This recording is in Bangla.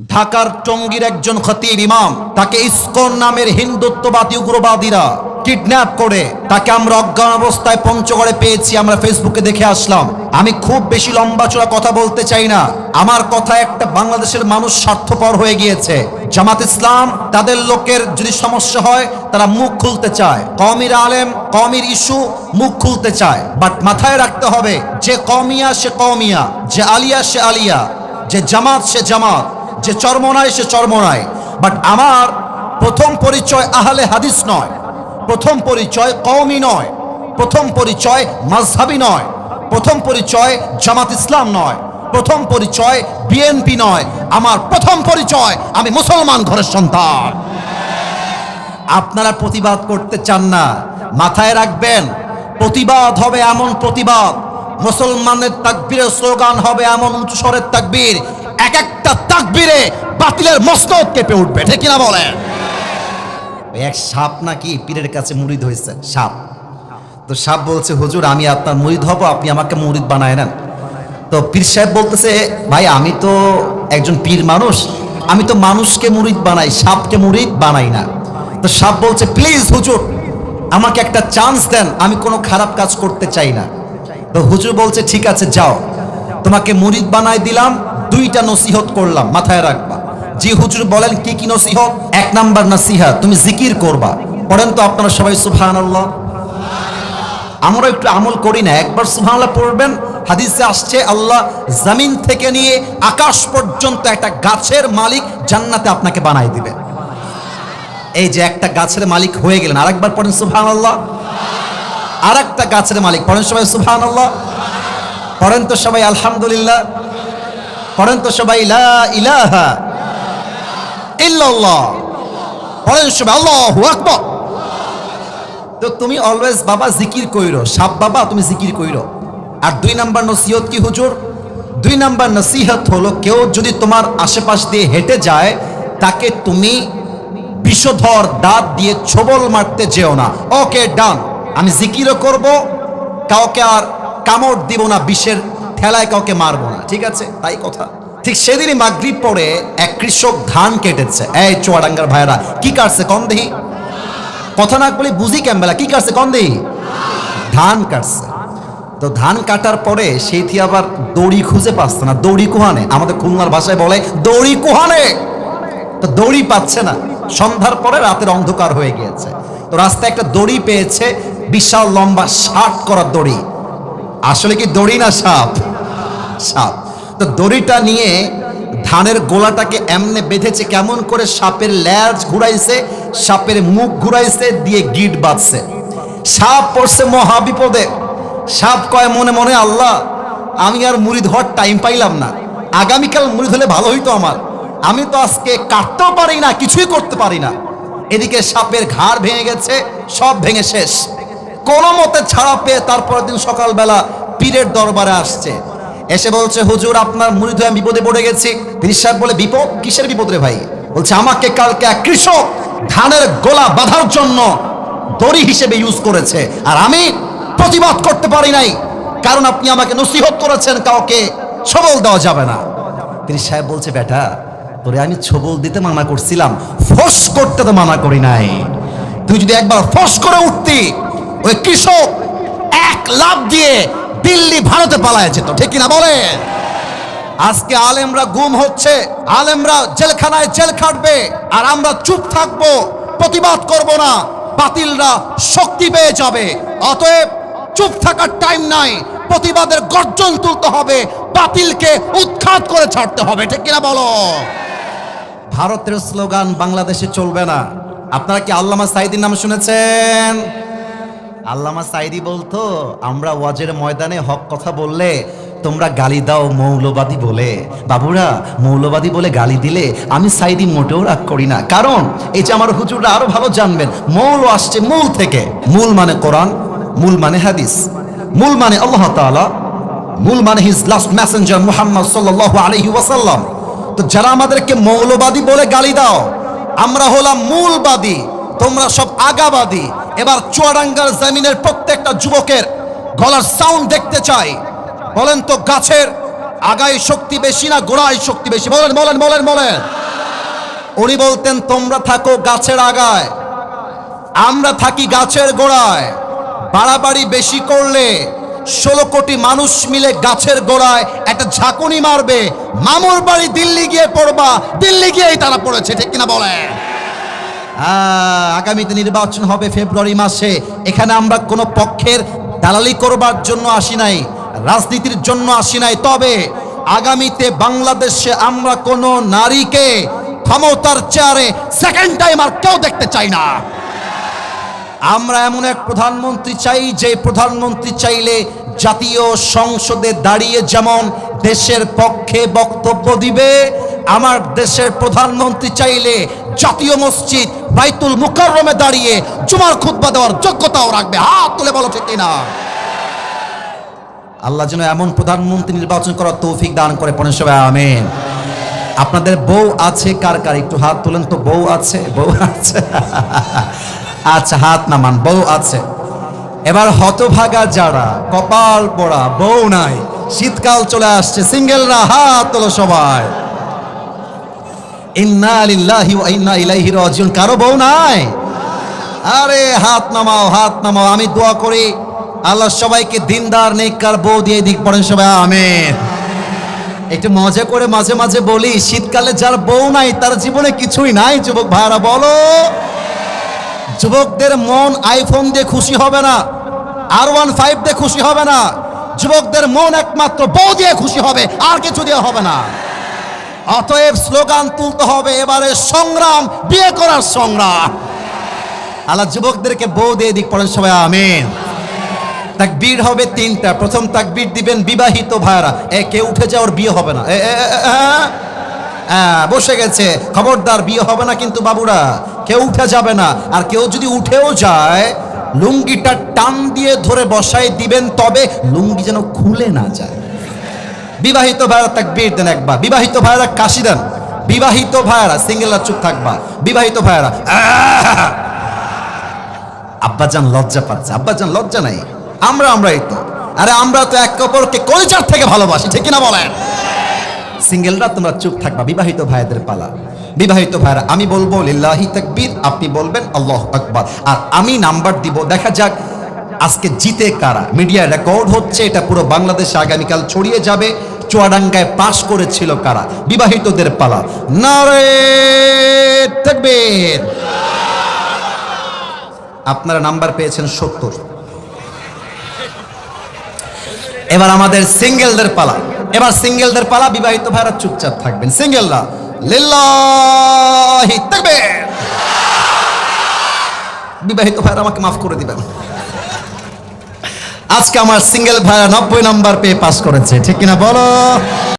ঢাকার টঙ্গীর একজন খতিব ইমাম, তাকে ইস্কন নামের হিন্দুত্ববাদী উগ্রবাদীরা কিডন্যাপ করে, তাকে আমরা অজ্ঞান অবস্থায় পঞ্চগড়ে পেয়েছি, আমরা ফেসবুকে দেখে আসলাম। আমি খুব বেশি লম্বা চড়া কথা বলতে চাই না। আমার কথা একটা বাংলাদেশের মানুষ স্বার্থপর হয়ে গিয়েছে। জামাত ইসলাম তাদের লোকের যদি সমস্যা হয়, তারা মুখ খুলতে চায়। কমির আলেম কমির ইস্যু মুখ খুলতে চায়। বাট মাথায় রাখতে হবে, যে কমিয়া সে কমিয়া যে আলিয়া সে আলিয়া, যে জামাত সে জামাত। যে চর্ম চর্মনায় সে চর্মনায় বাট আমার প্রথম পরিচয় আহলে হাদিস নয়। প্রথম পরিচয় কওমি নয়। প্রথম পরিচয় মাঝহাবি নয়। প্রথম পরিচয় জামাত ইসলাম নয়। প্রথম পরিচয় বিএনপি নয়। আমার প্রথম পরিচয়, আমি মুসলমান ঘরের সন্তান। আপনারা প্রতিবাদ করতে চান না। মাথায় রাখবেন, প্রতিবাদ হবে এমন প্রতিবাদ। মুসলমানের তাকবীরের স্লোগান হবে এমন উঁচু স্বরের তাকবীর। এক একটা তাকবীরে বাতিলের মস্তক কেঁপে উঠবে, ঠিক কিনা বলেন? এক সাপ নাকি পীরের কাছে মুড়িদ হয়েছে, সাপ। তো সাপ বলছে, হুজুর, আমি আপনার মুড়িদ হব, আপনি আমাকে মুড়িদ বানায় নেন। তো পীর সাহেব বলতেছে, ভাই, আমি তো একজন পীর মানুষ, আমি তো মানুষকে মুরিদ বানাই, সাপকে মুরিদ বানাই না। তো সাপ বলছে, প্লিজ, হুজুর, আমাকে একটা চান্স দেন, আমি কোনো খারাপ কাজ করতে চাই না। তো হুজুর বলছে, ঠিক আছে, যাও। তোমাকে মুরিদ বানাই দিলাম দুইটা নসিহত করলাম, মাথায় রাখবা। জি হুজুর বলেন, কি কি নসিহত? এক নাম্বার নসিহা, তুমি জিকির করবা। পড়েন তো আপনারা সবাই, সুবহানাল্লাহ। আমরা একটু আমল করি না, একবার সুবহানাল্লাহ পড়বেন, হাদিসে আসছে, আল্লাহ জমিন থেকে নিয়ে আকাশ পর্যন্ত একটা গাছের মালিক জান্নাতে আপনাকে বানাই দিবে। এই যে একটা গাছের মালিক হয়ে গেলেন, আরেকবার পড়েন, সুবহানাল্লাহ। আর একটা গাছের মালিক, পড়েন সবাই, সুবহানাল্লাহ। পড়েন তো সবাই, আলহামদুলিল্লাহ। পড়েন তো সবাই, লা পড়েন সবাই, আল্লাহু তো তুমি অলওয়েজ বাবা জিকির কইরো, সাপ বাবা, তুমি জিকির কইরো। আর দুই নাম্বার নসিহত কি হুজুর? দুই নাম্বার নসিহত হলো, কেউ যদি তোমার আশেপাশ দিয়ে হেঁটে যায়, তাকে তুমি বিষধর দাঁত দিয়ে ছবল মারতে যেও না। ওকে, ডান। আমি জিকিরও করব, কাউকে আর কামড় দিব না, বিষের ঠেলায় কাউকে মারবো না, ঠিক আছে? তাই কথা। ঠিক সেদিনই মাগরিব পরে এক কৃষক ধান কেটেছে। এই চুয়াডাঙ্গার ভাইরা কি কাটছে কম দেহি? কথা না বলে বুঝি ক্যাম্বেলা, কি কাটছে কম দেহি? ধান কাটছে। তো ধান কাটার পরে সেই থি আবার দড়ি খুঁজে পাচ্ছে না, দড়ি কুহানে। আমাদের খুলনার ভাষায় বলে দড়ি কুহানে। তো দড়ি পাচ্ছে না। সন্ধ্যার পরে রাতের অন্ধকার হয়ে গিয়েছে। তো রাস্তায় একটা দড়ি পেয়েছে, বিশাল লম্বা ষাট করার দড়ি। আসলে কি দড়ি না সাপ? সাপ। তো দড়িটা নিয়ে ধানের গোলাটাকে এমনে বেঁধেছে, কেমন করে সাপের ল্যাজ ঘুরাইছে, সাপের মুখ ঘুরাইছে, দিয়ে গিট বাঁধছে। সাপ পড়ছে মহা বিপদে সাপ কয়, মনে মনে আল্লাহ, আমি আর মুড়ি ধর টাইম পাইলাম না। আগামীকাল মুড়ি ধরলে ভালো হইতো আমার। আমি তো আজকে কাটতেও পারি না, কিছুই করতে পারি না। এদিকে সাপের ঘাড় ভেঙে গেছে, সব ভেঙে শেষ। কোনো মতে ছাড়া পেয়ে তারপরের দিন সকালবেলা পীরের দরবারে আসছে। এসে বলছে, হুজুর, আপনার মুড়ি আমি বিপদে পড়ে গেছি। পীর সাহেব বলে, বিপদ? কিসের বিপদ রে ভাই? বলছে, আমাকে কালকে এক কৃষক ধানের গোলা বাঁধার জন্য দড়ি হিসেবে ইউজ করেছে। আর আমি প্রতিবাদ করতে পারি নাই। কারণ আপনি আমাকে নসিহত করেছেন, কাউকে সবল দেওয়া যাবে না। তিনি সাহেব বলছে, বেটা, তোরে আমি ছবল দিতে মানা করছিলাম। ফোস করতে তো মানা করি নাই। তুই যদি একবার ফোস করে উঠতি, ওই কৃষক এক লাভ দিয়ে দিল্লি ভারতে পালায় যেত ঠিক কিনা বলে আজকে আলেমরা গুম হচ্ছে, আলেমরা জেলখানায় জেল খাটবে, আর আমরা চুপ থাকব, প্রতিবাদ করব না, বাতিলরা শক্তি পেয়ে যাবে। অতএব চুপ থাকার টাইম নাই, প্রতিবাদের গর্জন তুলতে হবে, বাতিলকে উৎখাত করে ছাড়তে হবে, ঠিক কিনা বলো? ভারতের স্লোগান বাংলাদেশে চলবে না। আপনারা কি আল্লামা সাইদির নাম শুনেছেন? আল্লামা সাইদি বলতো, আমরা ওয়াজের ময়দানে হক কথা বললে তোমরা গালি দাও মৌলবাদী বলে। বাবুরা, মৌলবাদী বলে গালি দিলে আমি সাইদি মোটেও রাগ করি না। কারণ, এই যে আমার হুজুররা আরও ভালো জানবেন, মৌল আসছে মূল থেকে। মূল মানে কোরআন, মূল মানে হাদিস, মূল মানে আল্লাহ তাআলা, মূল মানে হিজ লাস্ট মেসেঞ্জার মুহাম্মদ সাল্লাল্লাহু আলাইহি ওয়াসাল্লাম। তো যারা আমাদেরকে মৌলবাদী বলে গালি দাও, আমরা হলাম মূলবাদী, তোমরা সব আগাবাদী। এবার চুয়াডাঙ্গার জমিনের প্রত্যেকটা যুবকের গলার সাউন্ড দেখতে চাই। বলেন তো গাছের আগায় শক্তি বেশি না গোড়ায় শক্তি বেশি? বলেন বলেন বলেন বলেন। উনি বলতেন, তোমরা থাকো গাছের আগায়, আমরা থাকি গাছের গোড়ায়। বাড়াবাড়ি বেশি করলে ষোলো কোটি মানুষ মিলে গাছের গোড়ায় একটা ঝাঁকুনি মারবে। মামুর বাড়ি দিল্লি গিয়ে পড়বা। দিল্লি গিয়েই তারা পড়েছে, ঠিক কিনা বলেন? আগামীতে নির্বাচন হবে ফেব্রুয়ারি মাসে। এখানে আমরা কোনো পক্ষের দালালি করবার জন্য আসি নাই, রাজনীতির জন্য আসি নাই। তবে আগামীতে বাংলাদেশে আমরা কোনো নারীকে ক্ষমতার চেয়ারে সেকেন্ড টাইম আর কেউ দেখতে চাই না। আমরা এমন এক প্রধানমন্ত্রী চাই, যে প্রধানমন্ত্রী চাইলে জাতীয় সংসদে দাঁড়িয়ে যেমন দেশের পক্ষে বক্তব্য দিবে, আমার দেশের প্রধানমন্ত্রী চাইলে জাতীয় মসজিদ বাইতুল মুকাররমে দাঁড়িয়ে জুমার খুতবা দেওয়ার যোগ্যতাও রাখবে। হাত তুলে বলো ঠিক না আল্লাহ যেন এমন প্রধানমন্ত্রী নির্বাচন করার তৌফিক দান করে পরে সবাই, আমেন। আপনাদের বউ আছে, কার কার? একটু হাত তুলেন তো, বউ আছে বউ আছে। আচ্ছা হাত নামান, বউ আছে। এবার হতভাগা যারা, কপাল পড়া, বউ নাই, শীতকাল চলে আসছে, সিঙ্গেলরা হাত তোলো সবাই। কারও বউ নাই? আরে হাত নামাও হাত নামাও, আমি দোয়া করি আল্লাহ সবাইকে দিনদার, নেককার, বউ দিয়ে দিক পড়েন সবাই, আমেন। একটু মজা করে মাঝে মাঝে বলি, শীতকালে যার বউ নাই, তার জীবনে কিছুই নাই, যুবক ভাইরা বলো। যুবকদের মন আইফোন দিয়ে খুশি হবে না আর ওয়ান ফাইভ দিয়ে খুশি হবে না, যুবকদের মন একমাত্র বউ দিয়ে খুশি হবে, আর কিছু দিয়ে হবে না। অতএব স্লোগান তুলতে হবে, এবারে সংগ্রাম, বিয়ে করার সংগ্রাম। আল্লাহ যুবকদেরকে বউ দিয়ে দিক, পড়েন সবাই, আমেন। তাকবীর হবে তিনটা, প্রথম তাকবীর দিবেন বিবাহিত ভাইরা এ, কে উঠে যাওয়ার বিয়ে হবে না। বসে গেছে। খবরদার, বিয়ে হবে না কিন্তু বাবুরা। কেউ উঠে যাবে না। আর কেউ যদি উঠেও যায়, লুঙ্গিটা টান দিয়ে ধরে বসায় দিবেন, তবে লুঙ্গি যেন খুলে না যায়। বিবাহিত ভাইরা তাকবীর দেন একবার। বিবাহিত ভাইরা কাশি দেন। বিবাহিত ভাইরা সিঙ্গেলরা চুপ থাকবা। বিবাহিত ভাইরা! আব্বাজান লজ্জা পাচ্ছে। আব্বাজান লজ্জা নাই। আমরা, আমরাই তো। আরে আমরা তো এক অপরকে কলচার থেকে ভালোবাসি, ঠিক না বলেন? সিঙ্গেলরা তোমরা চুপ থাকবা। বিবাহিত ভাইদের পালা। বিবাহিত ভাইরা আমি বলব, লিল্লাহি তাকবীর, আপনি বলবেন, আল্লাহ আকবার। আর আমি নাম্বার দিব, দেখা যাক আজকে জিতে কারা। মিডিয়া রেকর্ড হচ্ছে, এটা পুরো বাংলাদেশে আগামীকাল ছড়িয়ে যাবে। চুয়াডাঙ্গায় পাশ করেছিল কারা? বিবাহিতদের পালা। নারে আপনারা নাম্বার পেয়েছেন সত্তর। এবার আমাদের সিঙ্গেলদের পালা। এবার সিঙ্গেলদের পালা, বিবাহিত ভাইরা চুপচাপ থাকবেন। সিঙ্গেলরা, লিল্লাহি তাকবীর। বিবাহিত ভাইরা আমাকে মাফ করে দিবেন। আজকে আমার সিঙ্গেল ভাইরা নব্বই নাম্বার পেয়ে পাস করেছে। ঠিক কিনা বলো?